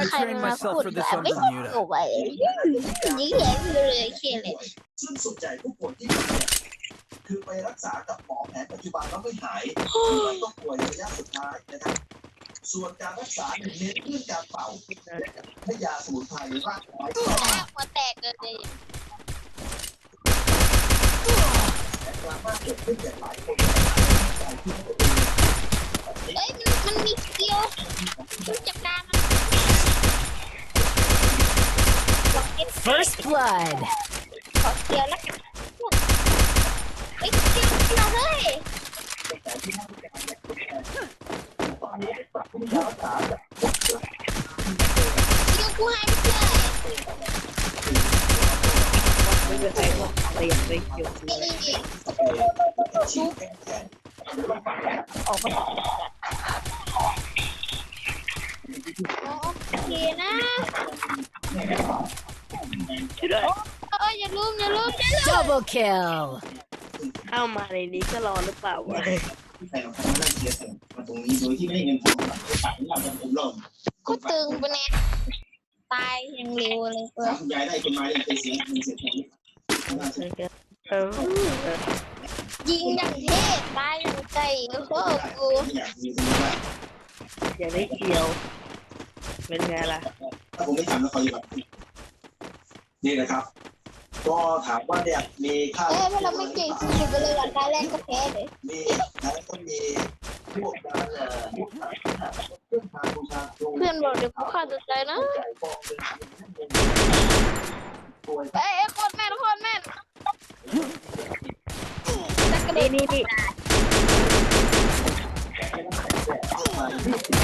I ใคร trained มา myself พูด for แบ this บ on ไม่ต้อง Bermuda. โกไปยิ่งใหญ่เลยเขียนเลย ซึ่งส่วนใหญ่ผู้ป่วยที่เป็นเนี่ยคือไปรักษากับหมอแผนปัจจุบันแล้วไม่หายหรือว่าต้องป่วยระยะสุดท้ายนะครับ ส่วนการรักษาเนี่ยเน้นเรื่องการเป่าให้ยาสมุนไพรรากไม้หัวแตกเลยแต่ดราม่าเกิดขึ้นอย่างหลายคนใจที่เขาเองเอ้ย มันมันมีสกิลรู้จักการมันบอกเก็บ First blood. ขอสกิลแล้วกันเฮ้ยสกิลเราเฮ้ยแต่ที่น่าสนใจเนี่ยคือตอนนี้ปรับปรุงการรักษาจากสกิลกูหายไปเลยไม่เป็นไรหรอกอะไรอย่างไรเกี่ยวกับนี่นี่นี่ชีพแขนออกมาโอเคนะช่วย ด้วยเอ้ยอย่าลืมอย่าลืมอย่าลืม Double kill. เข้ามาในนี้ก็รอหรือเปล่าวะที่ใครเราทำได้เสียสละมาตรงนี้โดยที่ไม่ได้เงินทองหลังจากที่เราจะเป็นลมกูตึงปะเนี่ยตายยังเร็วเลยเพื่อคุณยายได้คนมาได้ไปเสียเงินเสียทองเออยิงอย่างเท่ตายอยู่ใจโอ้โหกูไม่อยากมีคนว่าอย่าได้เกี่ยว เป็นไงล่ะถ้าผมไม่ทำแล้วเขาจะแบบ นี่นะครับ ก็ถามว่าเนี่ยมีค่าเอ้ยถ้าเราไม่เก่งสุดๆไปเลยวันตายแรกก็แพ้เลยมีแล้วก็มีพวกการเอ่อพวกเครื่องทางบูชาครูเพื่อนบอกเดี๋ยวกูฆ่าตัวตายนะใหญ่กองเป็นป่วยเอ้ยเอ้ยโคตรแม่นโคตรแม่นแต่กระโดนี่ดนี่นี่มาที่สิบ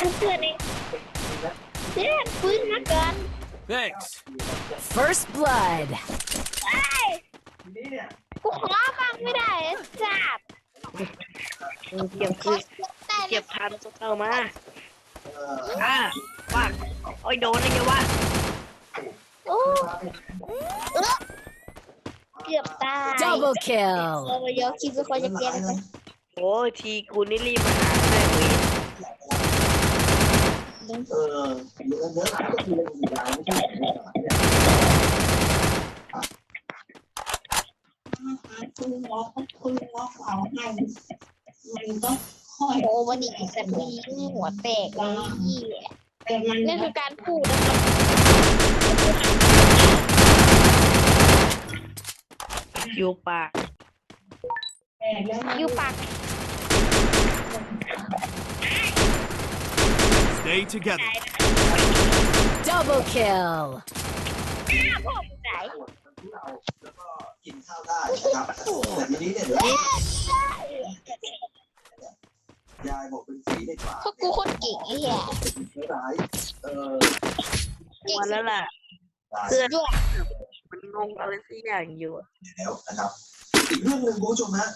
กูเพื่อนเอง เพื่อนปืนมาก่อน Thanks. First blood. เอ้กูขอฟังไม่ได้ไอ้สัตว์เก็บคือเก็บทันเข้ามาอ่าว่าโอ้ยโดนเลยว่าโอ้เกือบตาย Double kill. อเดี๋ยวคิดว่าเขาจะเกลียดอะไรโอ้ทีกูนี่รีบมาหา เออเนื้อเนื้อหาก็คือเรื่องยาวไม่ใช่เนื้อหาเนี่ยคุณหมอคุณหมอเอาให้มันก็ค่อยโอ้วันนี้ไอ้สัตว์มีหัวแตกเลยแต่มันนี่คือการพูดนะครับอยู่ปากอยู่ปาก Stay together. Double kill. หน้าพ่อมึงไหนที่เราแล้วก็กินข้าวได้นะครับแต่ทีนี้เนี่ยเดี๋ยวยายบอกเป็นฝีในปากพวกกูโคนเก่งไอ้เหี้ยเป็นเชื้อร้ายเออเก่งวันสุแล้วดล่ะตายเพื่อนยอดมันงงอะไรสักอย่างอยู่อะแล้วนะครับอีกเรื่องหนึ่งคุณผู้ชมฮะ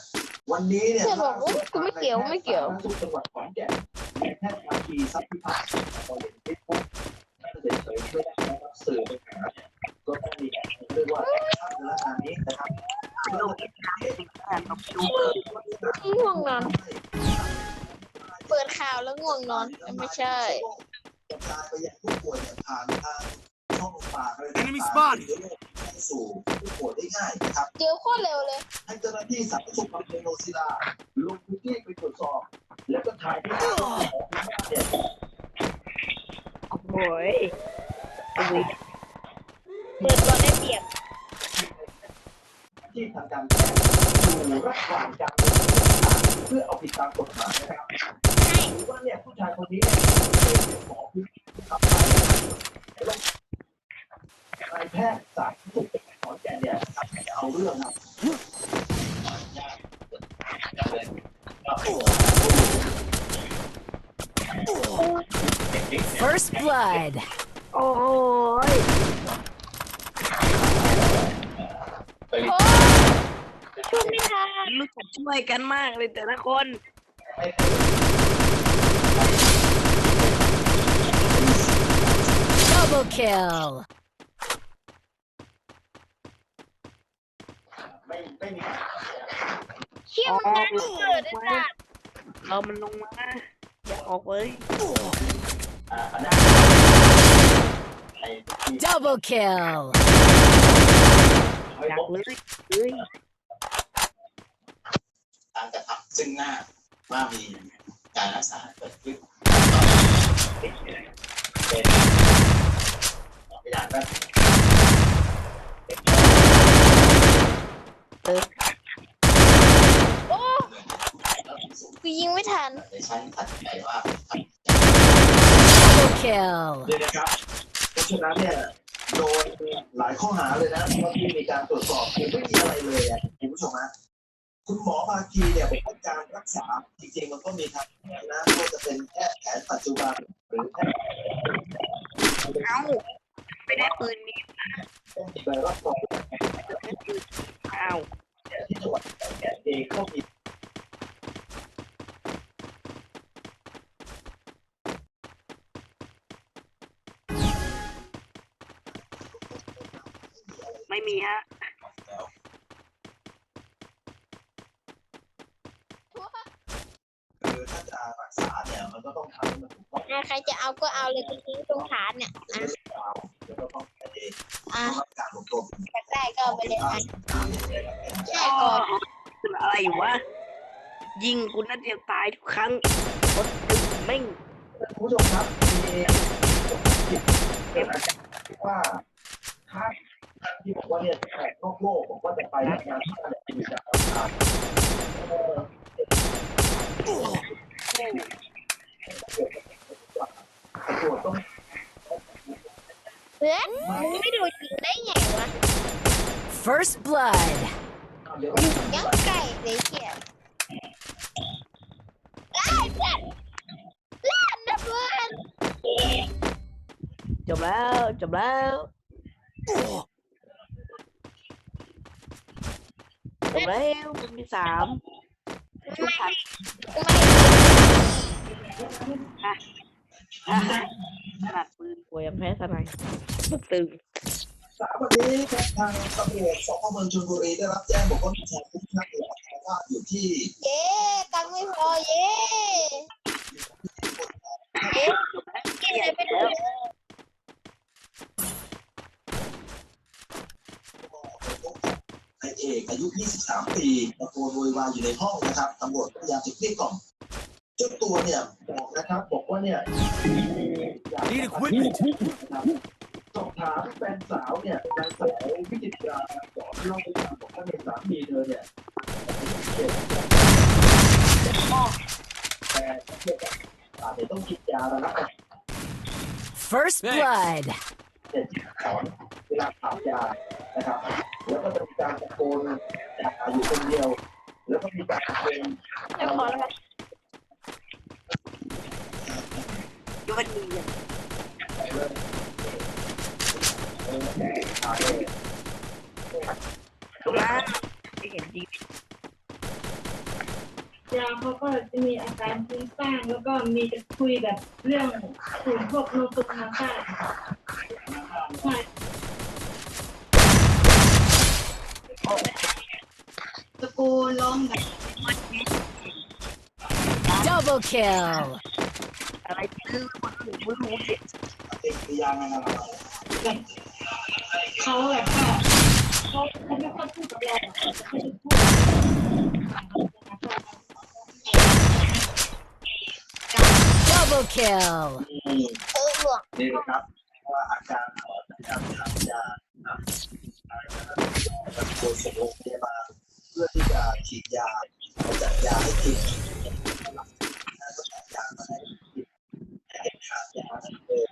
วันนี้เนี่ยเพื่อนบอกว่ากูไม่เกี่ยวไม่เกี่ยว ทุกจังหวัดขอนแก่นใน แพทย์มาทีทรัพย์พิพัฒน์เราเห็นคลิปปุ๊บน่าจะเฉยๆไม่ได้นะครับสื่อไปหาเนี่ยก็ต้องมีการเรียกว่าแอคชั่นในลักษณะนี้นะครับลงอีกครั้งหนึ่งแต่ต้องดูง่วงนอน เปิดข่าวแล้วง่วงนอน ไม่ใช่กระจายไปยังผู้ป่วยเนี่ยผ่านทางช่องปากอะไร Enemy spotted ให้สู่ผู้ป่วยได้ง่ายนะครับเดี๋ยวโคตรเร็วเลยให้เจ้าหน้าที่สาธารณสุขอำเภอโนนศิลาลงพื้นที่ไปตรวจสอบ แล้วก็ถ่ายภาพของเนี่ยโอ้ยเอาไว้เปิดก่อนได้เปรียบที่ทางการแพทย์อยู่ระหว่างการเพื่อเอาผิดตามกฎหมายนะครับหรือว่าเนี่ยผู้ชายคนนี้เนี่ยเป็นหมอพื้นที่ขับไปแล้วนายแพทย์สาธารณสุขขอนแก่นเนี่ยเอาเรื่องครับ First blood. โอ้ยโอ้ช่วยไม่ทันรู้สึกช่วยกันมากเลยแต่ละคน Double kill. ไม่ไม่มี เชี่ยมันงานเกิดไอ้สัตว์เรามันลงมาอออกเลยอ่าอันนั้นไอ้ที่ Double kill. ไม่อยาพกบเลยเลยการกระทำซึ่งหน้าว่ามีการรักษาเกิดขึ้นเป็นพยานว่าเออ โอ้กูยิง ไม่ทันในชั้นถัดไปว่า Double kill. เนี่ยนะครับ เพราะฉะนั้นเนี่ยโดนหลายข้อหาเลยนะเพราะที่มีการตรวจสอบคือไม่มีอะไรเลยอะคุณผู้ชมฮะคุณหมอภาคีเนี่ยบอกว่าการรักษาจริงๆมันก็มีทางแพทย์นะไม่ว่าจะเป็นแพทย์แผนปัจจุบันหรือแพทย์เอ้าไม่ได้ปืนนี้ต้องมีใบรับรองเอ้าที่จังหวัดขอนแก่นเองก็มี ไม่มีฮะ คือถ้าจะรักษาเนี่ยมันก็ต้องทำให้มันถูกต้องอะใครจะเอาก็เอาเลยกูทิ้งตรงฐานเนี่ยไม่ได้เอาแล้วก็ต้องไปเองอะต้องรับการอบรมอยากได้ก็เอาไปเลยอะแช่อ๋อก่อนคืออะไรวะ ยิงกูนัดเดียวตายทุกครั้งรถตึงแม่งคุณผู้ชมครับมีว่าถ้า ที่บอกว่าเนี่ยแขกนอกโลกบอกว่าจะไปทำงานที่นั่นเนี่ยมีจากต่างตำรวจต้องเพื่อนมึงไม่ดูยิงได้ไงวะ First blood. เดี๋ยวยังไก่เลยเชี่ยไล่เพื่อนเล่นนะเพื่อนจบแล้ว จบแล้ว จบแล้วมันมีสามชุดทันกูไม่อะขนาดปืนกลัวยังแพ้ทนายตึงสามวันนี้ทางตำรวจสพเมืองชลบุรีได้รับแจ้งบอกว่ามีชายคุ้มคลั่งอนอารวาอยู่ที่ เย้ตังค์ไม่พอเย้เย้กินอะไรไปดู นาย เอกอายุ 23 ปีตะโกนโวยวายอยู่ในห้องนะครับตำรวจพยายามจะเกลี้ยกล่อมเจ้าตัวเนี่ยบอกนะครับบอกว่าเนี่ย Need equipment. สอบถามแฟนสาวเนี่ยนางสาววิจิตราสอนเล่าให้ฟังบอกว่าในสามีเธอเนี่ยแต่เกี่ยวกับอาจจะต้องกินยาระงับ First Thanks. blood. เด็กสอนเวลาถามยานะครับ แล้วก็จะมีการตะโกนด่าอยู่คนเดียว แล้วก็มีการตะโกนไม่พอแล้วกันยวันนี้อะถามเลยจบแล้วไม่เห็นดียาเขาก็จะมีอาการฟุ้งซ่านแล้วก็มีจะคุยแบบเรื่องถึงพวกโนตุนาคาใช่ ตะโกนร้องแบบ Double kill. อะไรตื้อคนอื่นไม่รู้เนี่ยเด็กพยานอะไรแบบเขาแบบว่าเขาเขาไม่ค่อยพูดกับเราเขาจะพูด Double kill. เออหลวงนี่นะครับว่าอาการของ การทานยาตะโกนส่งโรงพยาบาลเพื่อที่จะฉีดยาจัดยาให้กินแล้วก็จัดยาให้กินให้ทานยาเออ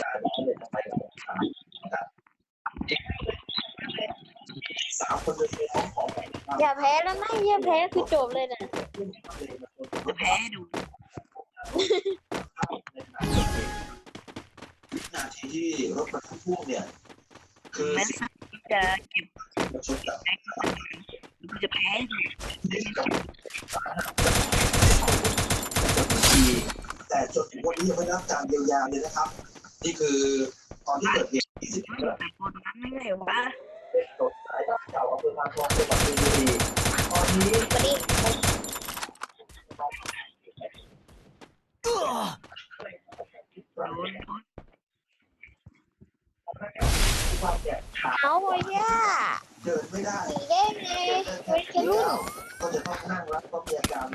การเลยทำไมเราทานนะครับสาวคนหนึ่งในท้องของแม่อย่าแพ้แล้วนะอย่าแพ้คือจบเลยนะจะแพ้ดู รถบรรทุกพ่วงเนี่ย คือแม้สิ่งจะเก็บที่ประชดกับกูจะแพ้ดูที่กับทีแต่จนถึงวันนี้ยังไม่ได้รับการเยียวยาเลยนะครับ นี่คือตอนที่เกิดเหตุที่สิบเอ็ดแต่คนนั้นไม่ไงวะเป็นถนนสายบ้านเก่าอำเภอพานทองจังหวัดชลบุรีตอนนี้ วันนี้ ความเนี่ยขา เอาไว้ย่าเดินไม่ได้หนีได้ไงเป็นแค่รุ่นก็จะต้องนั่งรับต้องมีอาการ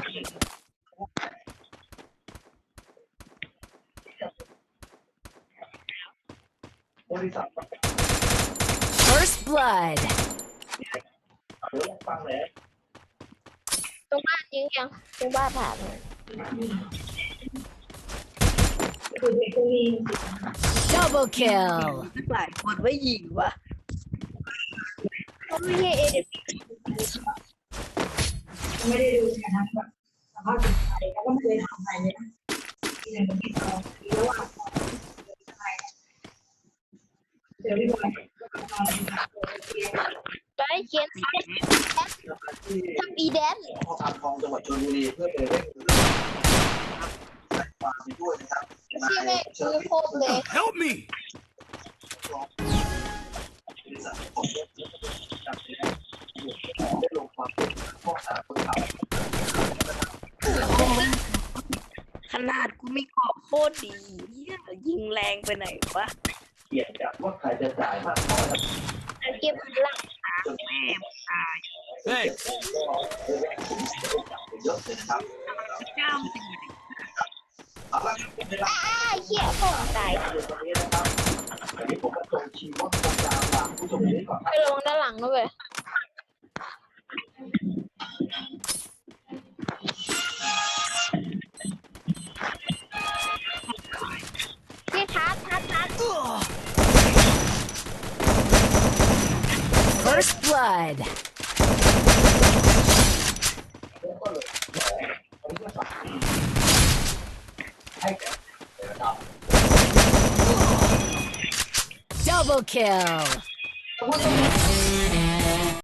บริษัท First blood. เดี๋ยวฟังเลยตรงบ้านยิงยังตรงบ้านผ่านคือเด็กก็มี Double kill. ทั้งหลายคนไม่ยิงวะ เขาไม่ใช่เอเไม่ได้ดูนะครับแบบสภาพจิตใจแล้วก็ไม่เคยทำอะไรเลยนะที่ไหนมันที่สองแล้วว่าเดี๋ยวพี่บอยก็ทำอะไรนไปเขียนที่ทำอีแดนพอพานทองจังหวัดชลบุรีเพื่อไปเร่งความด้วยนะครับชื่อแม่คือโคตรเลย Help me! บริษัทผมเนี่ยจับได้ลงความเป็น ข้อหาคนขับขนาดกูมีเกาะโคตรดีเหี้ยยิงแรงไปไหนวะเกี่ยงกับว่าใครจะจ่ายมากน้อยเก็บหลังแม่มึงตาย Thanks. เยอะเลยนะครับเจ้าสิเอาละครับเวลาอ้าเหี้ยของตายเรื่องตรงนี้นะครับอันนี้ผมก็ตรงชีวัดตรงกลางหลังผู้ชมนี้ก่อนคไปรับลงด้านหลังด้วย blood. Double kill.